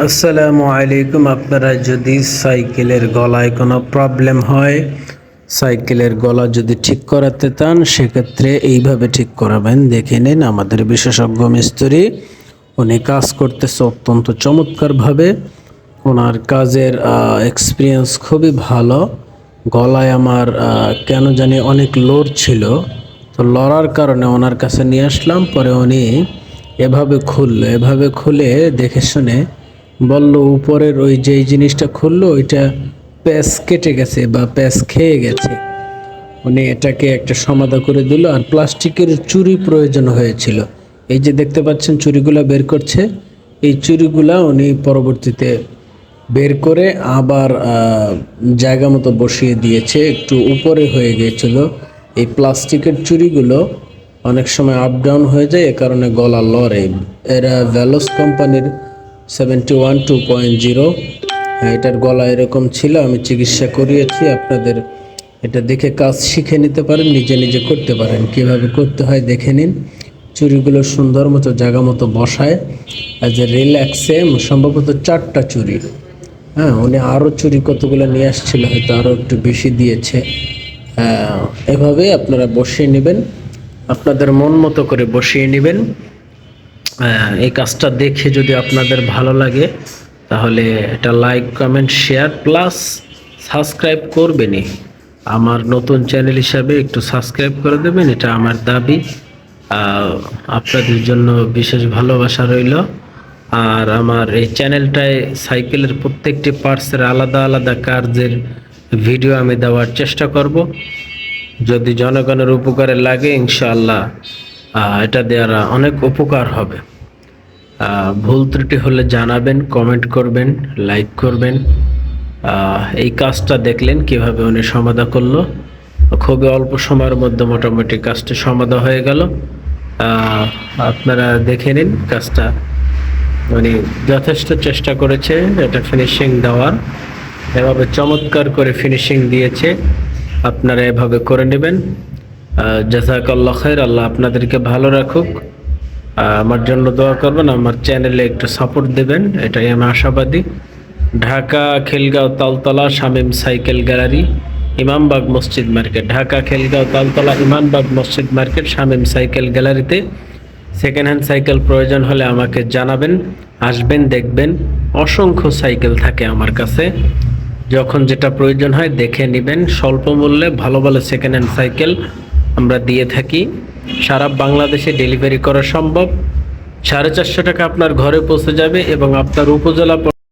আসসালামু আলাইকুম, আপনারা যদি সাইকেলের গলায় কোনো প্রবলেম হয়, সাইকেলের গলা যদি ঠিক করাতে চান, সেক্ষেত্রে এইভাবে ঠিক করাবেন। দেখে নিন আমাদের বিশেষজ্ঞ মিস্ত্রি, উনি কাজ করতেছে অত্যন্ত চমৎকারভাবে। ওনার কাজের এক্সপিরিয়েন্স খুবই ভালো। গলায় আমার কেন জানি অনেক লোড ছিল। তো লড়ার কারণে ওনার কাছে নিয়ে আসলাম, পরে উনি এভাবে খুললো। এভাবে খুলে দেখে শুনে বলল, উপরের ওই যেই জিনিসটা খুললো, ওইটা প্যাচ কেটে গেছে বা প্যাচ খেয়ে গেছে। উনি এটাকে একটা সমাধা করে দিল আর প্লাস্টিকের চুরি প্রয়োজন হয়েছিল। এই যে দেখতে পাচ্ছেন, চুরিগুলা বের করছে। এই চুরিগুলা উনি পরবর্তীতে বের করে আবার জায়গা মতো বসিয়ে দিয়েছে, একটু উপরে হয়ে গিয়েছিল। এই প্লাস্টিকের চুরিগুলো অনেক সময় আপ ডাউন হয়ে যায়, এ কারণে গলা লড়ে। এরা ভ্যালোস কোম্পানির seventy one two point zero এটার গলা এরকম ছিল, আমি চিকিৎসা করিয়েছি, আপনাদের এটা দেখে কাজ শিখে নিতে পারেন, নিজে নিজে করতে পারেন। কীভাবে করতে হয় দেখে নিন। চুরিগুলো সুন্দর মতো জায়গা মতো বসায়। অ্যাজ এ রিল্যাক্সে সম্ভবত চারটা চুরি হ্যাঁ উনি আরও চুরি কতগুলো নিয়ে আসছিল, হয়তো আরও একটু বেশি দিয়েছে। এভাবে আপনারা বসিয়ে নেবেন। আপনাদের মন মতো করে বসিয়ে নেবেন। এই কাজটা দেখে যদি আপনাদের ভালো লাগে, তাহলে এটা like comment share plus subscribe করবেনই। আমার নতুন চ্যানেল হিসাবে একটু সাবস্ক্রাইব করে দেবেন, এটা আমার দাবি। আপনাদের জন্য বিশেষ ভালোবাসা রইল। আর আমার এই চ্যানেলটায় সাইকেলের প্রত্যেকটি পার্টসের আলাদা আলাদা কার্যের ভিডিও আমি দেওয়ার চেষ্টা করব। যদি জনগণের উপকারে লাগে, ইনশাআল্লাহ এটা দেওয়ার অনেক উপকার হবে। ভুল ত্রুটি হলে জানাবেন কমেন্ট করবেন লাইক করবেন। এই কাজটা দেখলেন কীভাবে উনি সমাধা করল। খুবই অল্প সময়ের মধ্যে মোটামুটি কাজটা সমাধা হয়ে গেল। আপনারা দেখে নিন কাজটা। উনি যথেষ্ট চেষ্টা করেছে এটা ফিনিশিং দেওয়ার। এভাবে চমৎকার করে ফিনিশিং দিয়েছে। আপনারা এভাবে করে নেবেন। জাজাকাল্লাহ খায়ের আল্লাহ আপনাদেরকে ভালো রাখুক। আমার জন্য দোয়া করবেন, আমার চ্যানেলে একটু সাপোর্ট দেবেন, এটাই আমি আশাবাদী। Dhaka Khilgaon Taltola Shamim cycle gallery, Imambagh Masjid market. Dhaka Khilgaon Taltola Imambagh Masjid market, Shamim cycle গ্যালারিতে। সেকেন্ড হ্যান্ড সাইকেল প্রয়োজন হলে আমাকে জানাবেন, আসবেন, দেখবেন। অসংখ্য সাইকেল থাকে আমার কাছে। যখন যেটা প্রয়োজন হয় দেখে নেবেন। স্বল্প মূল্যে ভালো ভালো সেকেন্ড হ্যান্ড সাইকেল আমরা দিয়ে থাকি। সারা বাংলাদেশে ডেলিভারি করা সম্ভব। সাড়ে চারশো টাকা আপনার ঘরে পৌঁছে যাবে এবং আপনার উপজেলা